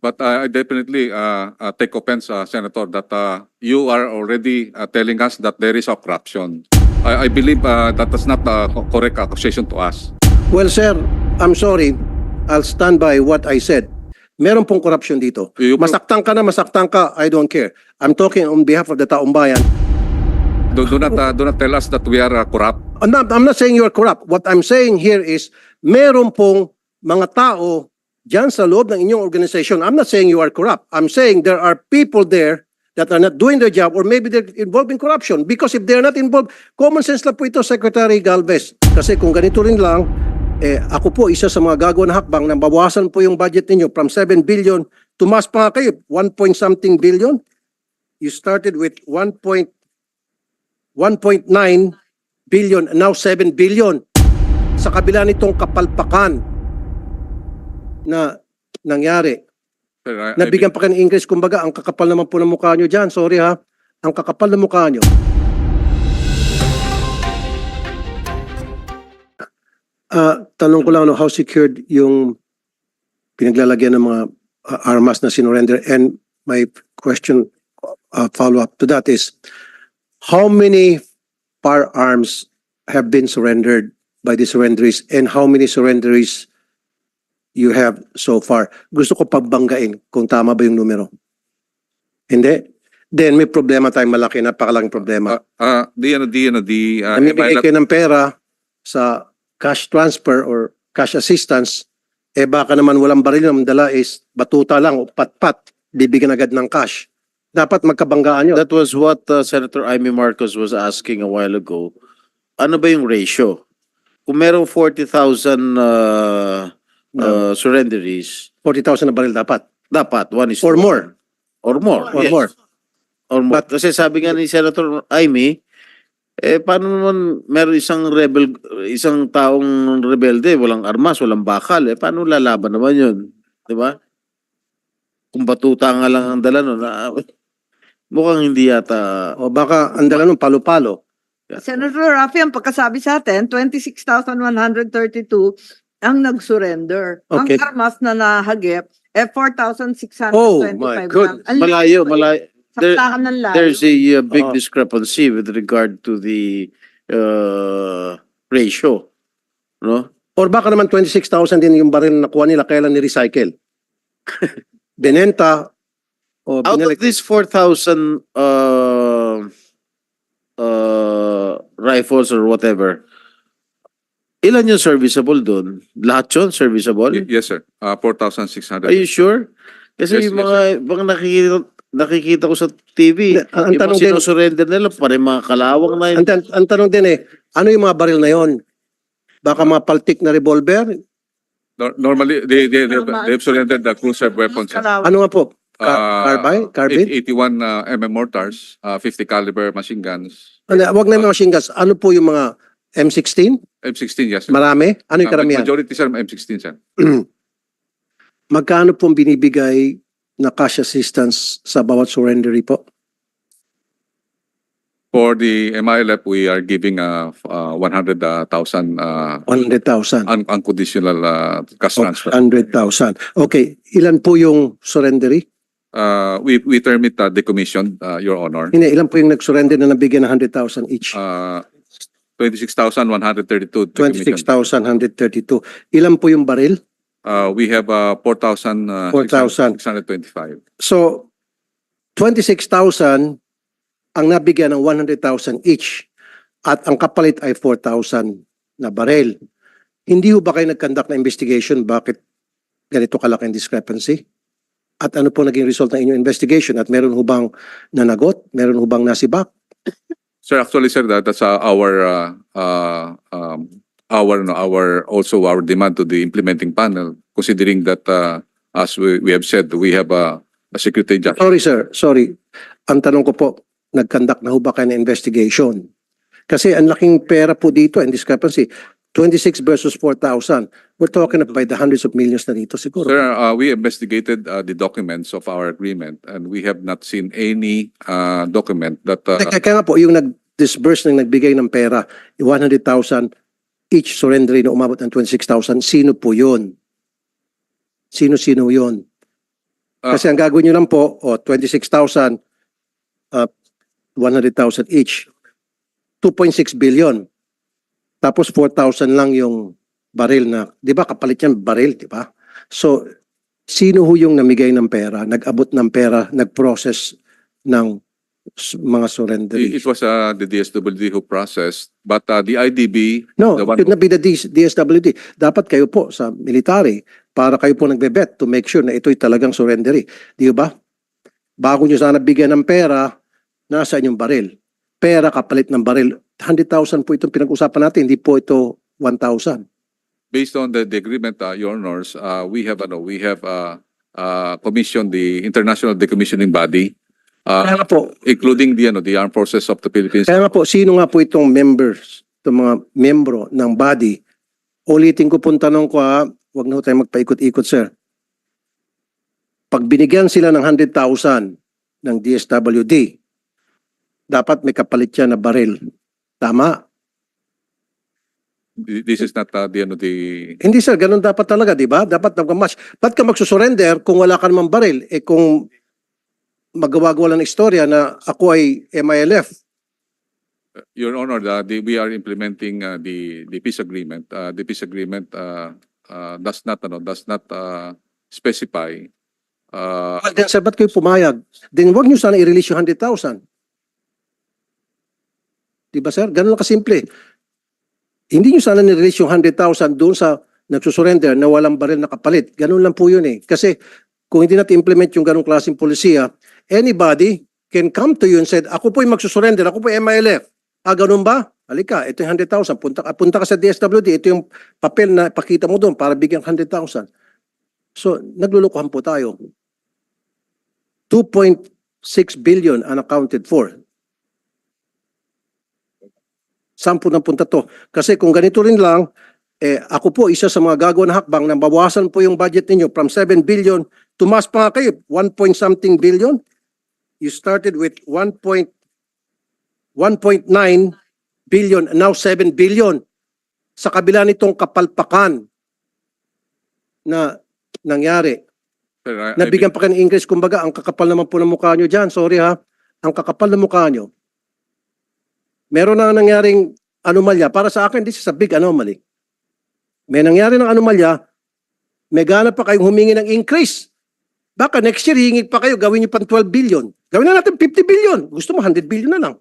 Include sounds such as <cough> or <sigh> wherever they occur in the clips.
But uh, I definitely uh, uh, take offense, uh, Senator, that uh, you are already uh, telling us that there is a corruption. I, I believe uh, that is not a co- correct accusation to us. Well, sir, I'm sorry. I'll stand by what I said. Meron pong corruption dito. You Masaktan ka na, masaktan ka, I don't care. I'm talking on behalf of the taong bayan. Do, do not uh, do not tell us that we are uh, corrupt. I'm not, I'm not saying you're corrupt. What I'm saying here is, meron pong mga tao dyan sa loob ng inyong organization. I'm not saying you are corrupt. I'm saying there are people there that are not doing their job or maybe they're involved in corruption. Because if they're not involved, common sense lang po ito, Secretary Galvez. Kasi kung ganito rin lang, eh, ako po isa sa mga gagawa na hakbang na bawasan po yung budget ninyo from 7 billion, tumas pa nga kayo, 1 point something billion. You started with 1 point 1.9 billion, now 7 billion. Sa kabila nitong kapalpakan na nangyari. I- I Nabigyan pa kayo ng English, kumbaga, ang kakapal naman po ng mukha nyo dyan. Sorry ha. Ang kakapal ng mukha nyo. Ah, tanong ko lang, no, how secured yung pinaglalagyan ng mga ah, armas na sinurrender? And my question, uh, follow-up to that is, how many firearms have been surrendered by the surrenderies and how many surrenderies you have so far? Gusto ko pagbanggain kung tama ba yung numero. Hindi? Then may problema tayong malaki, napakalaking problema. Uh, uh, the, ano, the, ano, the, uh, Namimigay MILF kayo ng pera sa cash transfer or cash assistance, eh baka naman walang baril na dala is batuta lang o pat-pat, bibigyan agad ng cash. Dapat magkabanggaan nyo. That was what uh, Senator Amy Marcos was asking a while ago. Ano ba yung ratio? Kung merong 40,000 uh, uh, surrenderies, 40,000 na baril dapat. dapat one is Or to more. one. Or more. Or yes. more. Or more. Kasi sabi nga ni Senator Amy, eh paano naman meron isang rebel, isang taong rebelde, walang armas, walang bakal, eh paano lalaban naman yun? Di ba? Kung batuta nga lang ang dala nun, ah, <laughs> mukhang hindi yata O baka ang dala ng palo-palo. Senator Rafi, ang pagkasabi sa atin, 26,132 ang nag-surrender. Okay. Ang armas na nahagip, eh 4,625 Oh, my lang. goodness. Ang Malayo, layo, malayo. There- Saktakan ng layo. There's a uh, big Oh. discrepancy with regard to the uh, ratio. No? Or baka naman 26,000 din yung baril na nakuha nila kailan ni-recycle. <laughs> Benenta o Out binalik. of these 4,000 uh, uh, rifles or whatever, ilan yung serviceable doon? Lahat yun serviceable? Y- yes, sir. Uh, 4,600. Are you sure? Kasi Yes, yung yes, mga, mga nakikita, nakikita ko sa TV, ang- yung tanong mga din- sinusurrender nila, pare mga kalawang na yun. Ang, tan- ang tanong din eh, ano yung mga baril na yon? Baka mga paltik na revolver? Nor- Normally, they, they, they, they've surrendered the cruiser weapons. Ano nga po? Ka- Uh, carbine? Carbine? 81 uh, mm mortars, uh, 50 caliber machine guns, Ano, wag na yung machine guns. Ano po yung mga M16? M16, yes, sir. Marami? Ano yung Uh, karamihan? Majority, sir, M16, sir. <clears throat> Magkano pong binibigay na cash assistance sa bawat surrendery po? For the MILF, we are giving uh, f- uh, 100,000 uh, 100,000. un- unconditional uh, cash O, transfer. 100,000. Okay. Ilan po yung surrendery? Uh, we, we term it uh, decommissioned, uh, Your Honor. Hindi, ilan po yung nag-surrender na nabigyan ng 100,000 each? Uh, 26,132. decommissioned. 26,132. Ilan po yung baril? Uh, we have uh, 4,000. uh, 4,000. 625. So, 26,000 ang nabigyan ng 100,000 each at ang kapalit ay 4,000 na baril. Hindi ho ba kayo nag-conduct na investigation bakit ganito kalaki ang discrepancy? At ano po naging result ng inyong investigation? At meron ho bang nanagot? Meron ho bang nasibak? Sir, actually, sir, that, that's uh, our, uh, uh, um, our, no, our, also our demand to the implementing panel, considering that, uh, as we, we have said, we have a, a security judge. Sorry sir, sorry. Ang tanong ko po, nag-conduct na ho ba kayo ng investigation? Kasi ang laking pera po dito and discrepancy. 26 versus 4,000. We're talking about the hundreds of millions na dito siguro. Sir, uh, we investigated uh, the documents of our agreement and we have not seen any uh, document that uh, Kaya, kaya nga po, yung nag-disburse ng nagbigay ng pera, 100,000 each surrender na umabot ng 26,000, sino po yun? Sino-sino yun? Ah. Kasi ang gagawin nyo lang po, o 26,000, uh, 100,000 each. 2.6 billion. Tapos 4,000 lang yung baril na, di ba kapalit yan baril, di ba? So, sino ho yung namigay ng pera, nag-abot ng pera, nag-process ng mga surrender? It was uh, the DSWD who processed, but uh, the IDB, No, the it should not be the DS- DSWD. Dapat kayo po sa military para kayo po nagbe-bet to make sure na ito'y talagang surrendery. Di ba? Bago nyo sana bigyan ng pera, nasa inyong baril. Pera kapalit ng baril. 100,000 po itong pinag-usapan natin, hindi po ito 1,000. based on the, the agreement, uh, Your Honors, uh, we have, ano, we have uh, uh, commissioned the International Decommissioning Body, Kaya uh, nga po, including the, ano, the Armed Forces of the Philippines. kaya nga po, sino nga po itong members, itong mga membro ng body? Ulitin ko pong tanong ko ha, huwag na ho tayo magpaikot-ikot sir. Pag binigyan sila ng 100,000 ng DSWD, dapat may kapalit siya na baril. Tama? This is not uh, the, ano, the, Hindi sir, ganun dapat talaga, di ba? Dapat nagmamatch. Ba't ka magsusurrender kung wala ka namang baril? Eh kung magawa-gawa lang ng istorya na ako ay MILF, Your Honor, the, the, we are implementing uh, the, the peace agreement. Uh, the peace agreement uh, uh, does not, ano, does not uh, specify uh, Well, then, sir, ba't kayo pumayag? Then, wag nyo sana i-release yung 100,000. Di ba, sir? Ganun lang kasimple. Hindi nyo sana ni-release yung 100,000 doon sa nagsusurrender na walang baril na kapalit. Ganun lang po yun eh. Kasi kung hindi natin implement yung ganung klaseng polisiya, anybody can come to you and said, ako po yung magsusurrender, ako po yung MILF. Ah, ganun ba? Halika, ito yung 100,000. Punta, punta ka sa DSWD, ito yung papel na pakita mo doon para bigyan ka 100,000. So, naglulukuhan po tayo. 2.6 billion unaccounted for. Saan po napunta to? Kasi kung ganito rin lang, eh, ako po isa sa mga gagawa ng hakbang na bawasan po yung budget ninyo from 7 billion, tumas pa nga kayo, 1 point something billion. You started with 1 point, 1.9 billion, now 7 billion. Sa kabila nitong kapalpakan na nangyari, sir, I- I nabigyan pa kayo ng English, kumbaga, ang kakapal naman po ng mukha nyo dyan. Sorry ha. Ang kakapal ng mukha nyo. Meron na nangyaring anomalya. Para sa akin, this is a big anomaly. May nangyari ng anomalya, may gana pa kayong humingi ng increase. Baka next year, hingi pa kayo, gawin nyo pang 12 billion. Gawin na natin 50 billion. Gusto mo, 100 billion na lang.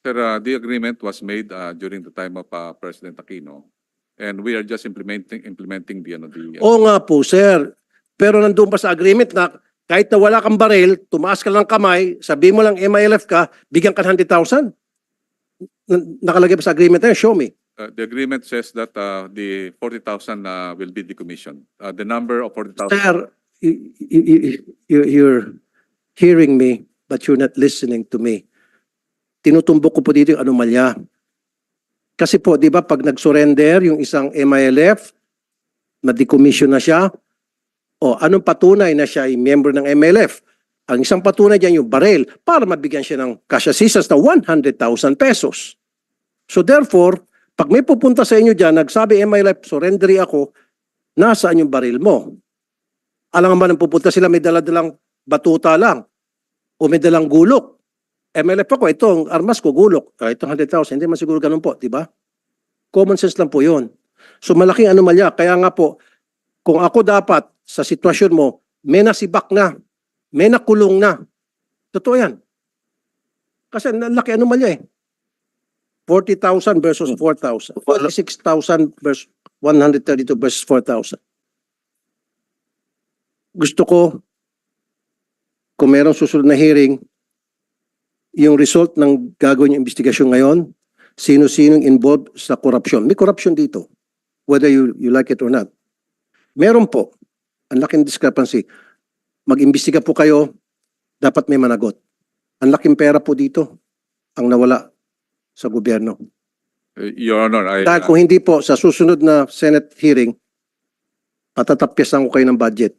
Sir, uh, the agreement was made uh, during the time of uh, President Aquino. And we are just implementing, implementing the, ano, the, uh, Oo nga po, sir. Pero nandun pa sa agreement na kahit na wala kang baril, tumaas ka lang kamay, sabi mo lang MILF ka, bigyan ka ng 100,000. Nakalagay pa sa agreement na yun, show me. uh, the agreement says that uh, the 40,000 uh, will be decommissioned. Uh, the number of 40,000. Sir, you, you, you, you're hearing me, but you're not listening to me. Tinutumbok ko po dito yung anomalya. Kasi po, di ba, pag nag-surrender yung isang MILF, na-decommission na siya, o anong patunay na siya ay member ng MLF? Ang isang patunay dyan yung baril para mabigyan siya ng cash assistance na 100,000 pesos. So therefore, pag may pupunta sa inyo dyan, nagsabi MLF, surrendery ako, nasaan yung baril mo? Alam nga ba nang pupunta sila may daladalang batuta lang o may dalang gulok. MLF ako, ito ang armas ko, gulok. Ah, ito 100,000, hindi man siguro ganun po, di ba? Common sense lang po yun. So malaking anomalya. Kaya nga po, kung ako dapat sa sitwasyon mo, may nasibak na, may nakulong na. Totoo yan. Kasi laki anomalya eh. 40,000 versus 4,000. 46,000 versus 132 versus 4,000. Gusto ko, kung merong susunod na hearing, yung result ng gagawin yung investigasyon ngayon, sino-sinong involved sa korupsyon. May korupsyon dito, whether you, you like it or not. Meron po, ang laking discrepancy. Mag-imbestiga po kayo, dapat may managot. Ang laking pera po dito, ang nawala sa gobyerno. Uh, Your Honor, I, Dahil kung hindi po, sa susunod na Senate hearing, patatapyasan ko kayo ng budget.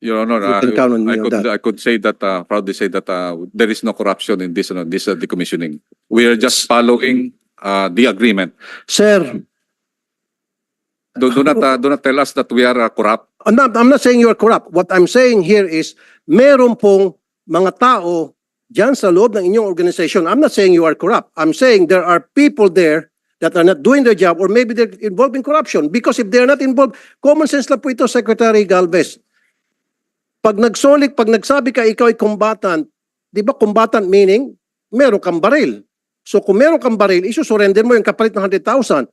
Your Honor, You uh, can count on I on could, that. I could say that, uh, proudly say that, uh, there is no corruption in this, ano, this uh, decommissioning. We are just following, uh, the agreement. Sir, Do, do not, uh, do not tell us that we are uh, corrupt. I'm not, I'm not saying you are corrupt. What I'm saying here is, meron pong mga tao dyan sa loob ng inyong organization. I'm not saying you are corrupt. I'm saying there are people there that are not doing their job or maybe they're involved in corruption. Because if they're not involved, common sense lang po ito, Secretary Galvez. Pag nagsolik, pag nagsabi ka ikaw ay combatant, di ba combatant meaning, meron kang baril. So kung meron kang baril, isusurrender mo yung kapalit ng 100,000.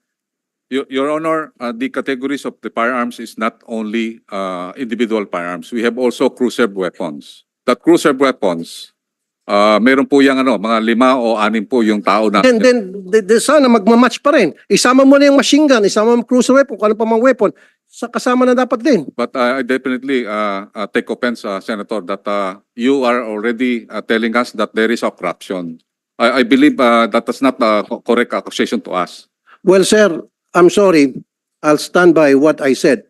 Your, Your Honor, uh, the categories of the firearms is not only uh, individual firearms. We have also cruiser weapons. That cruiser weapons, uh, meron po yung ano, mga lima o anim po yung tao na And then, the, the, sana magmamatch pa rin. Isama mo na yung machine gun, isama mo yung cruiser weapon, kung ano pa mang weapon, sa kasama na dapat din. But uh, I definitely uh, uh, take offense, uh, Senator, that uh, you are already uh, telling us that there is a corruption. I, I believe uh, that is not a co- correct accusation to us. Well, sir, I'm sorry. I'll stand by what I said.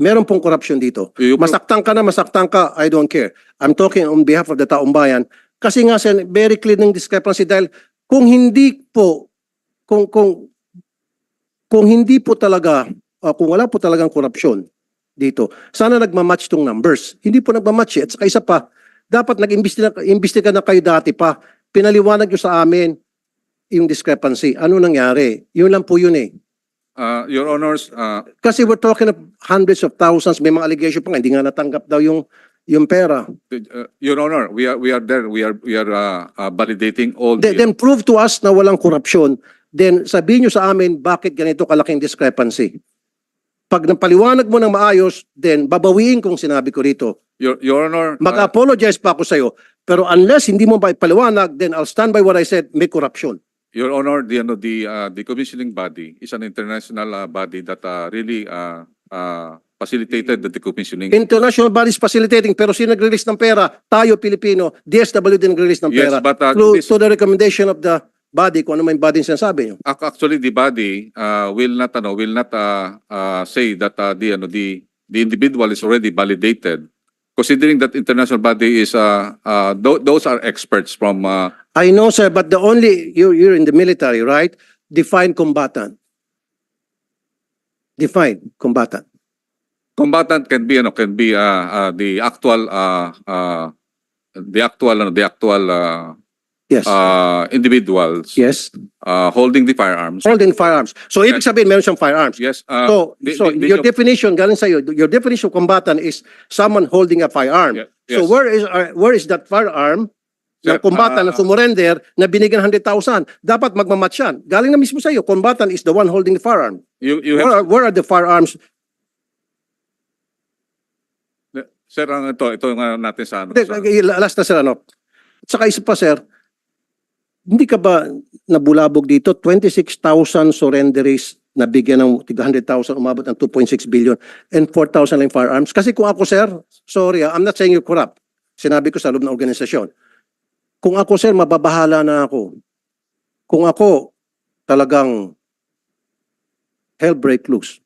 Meron pong corruption dito. Masaktan ka na, masaktan ka, I don't care. I'm talking on behalf of the taong bayan. Kasi nga, very clear ng discrepancy dahil kung hindi po, kung, kung, kung hindi po talaga, uh, kung wala po talagang korupsyon dito, sana nagmamatch tong numbers. Hindi po nagmamatch eh. At saka isa pa, dapat nag-imbestiga imbestiga na kayo dati pa. Pinaliwanag nyo sa amin yung discrepancy. Ano nangyari? Yun lang po yun eh. Uh, Your Honors, uh, Kasi we're talking of hundreds of thousands, may mga allegation pa nga, hindi nga natanggap daw yung yung pera. uh, Your Honor, we are we are there. We are we are uh, uh, validating all Then, the then prove to us na walang korupsyon. Then sabihin nyo sa amin bakit ganito kalaking discrepancy. Pag napaliwanag mo ng maayos, then babawiin kung sinabi ko rito. Your Your Honor. uh, Mag-apologize pa ako sa'yo. Pero unless hindi mo ba ipaliwanag, then I'll stand by what I said, may corruption. Your Honor, the ano the uh, the commissioning body is an international uh, body that uh, really uh, uh, facilitated the decommissioning. International bodies facilitating, pero sino nag-release ng pera? Tayo, Pilipino. DSWD nag-release ng Yes, pera. but uh, through, this- to the recommendation of the body, kung ano yung body yung sinasabi nyo. Ac- actually the body uh, will not ano will not uh, uh, say that uh, the ano the the individual is already validated considering that international body is uh, uh, tho- those are experts from uh, I know, sir, but the only, you, you're in the military, right? Define combatant. Define combatant. combatant can be ano can be uh, uh, the actual uh, uh, the actual ano the actual uh, Yes. uh, individuals yes. uh, holding the firearms. Holding firearms. So, ibig sabihin, meron siyang firearms. Yes. Uh, So, the- so the- your definition, galing sa'yo, your definition of combatant is someone holding a firearm. Yeah, So, yes. where is, uh, where is that firearm Sir, ng combatant na ah, sumurrender na binigyan 100,000? Dapat magmamatch yan. Galing na mismo sa'yo, combatant is the one holding the firearm. you you Where have are, where are the firearms? sir ang ito ito nga natin sa ano. Hindi, sa- last na sir, ano. At saka isa pa, sir, hindi ka ba nabulabog dito? 26,000 surrenderies na bigyan ng tiga 100,000, umabot ng 2.6 billion and 4,000 lang firearms. Kasi kung ako, sir, sorry, ah, I'm not saying you're corrupt. Sinabi ko sa loob ng organisasyon. Kung ako, sir, mababahala na ako. Kung ako, talagang hell break loose.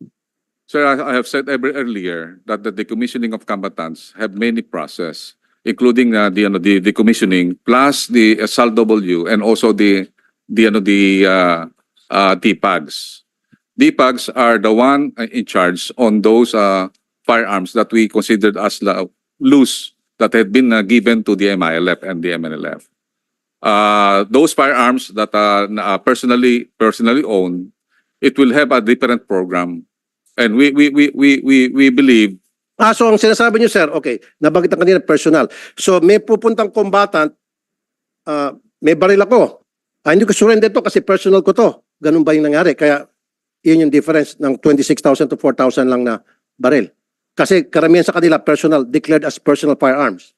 Sir, I have said earlier that the decommissioning of combatants have many process, including uh, the ano the decommissioning plus the uh, and also the the ano the uh, uh, DPAGs. DPAGs are the one uh, in charge on those uh, firearms that we considered as loose that had been uh, given to the MILF and the MNLF. Uh, those firearms that are uh, personally personally owned, it will have a different program And we we we we we we believe Ah, so ang sinasabi niyo, sir, okay, nabanggit na kanina personal. So may pupuntang combatant, ah, may baril ako. Ah, hindi ko surrender to kasi personal ko to. Ganun ba yung nangyari? Kaya yun yung difference ng 26,000 to 4,000 lang na baril. Kasi karamihan sa kanila personal, declared as personal firearms.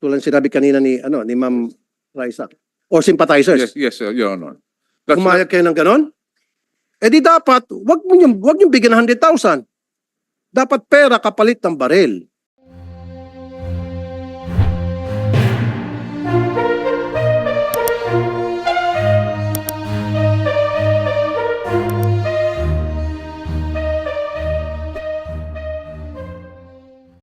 Tulad sinabi kanina ni, ano, ni Ma'am Raisa. Or sympathizers. yes yes uh, your honor. That's Pumayag kayo ng ganon? Eh di dapat, wag mo yung, wag yung bigyan ng 100,000. Dapat pera kapalit ng baril.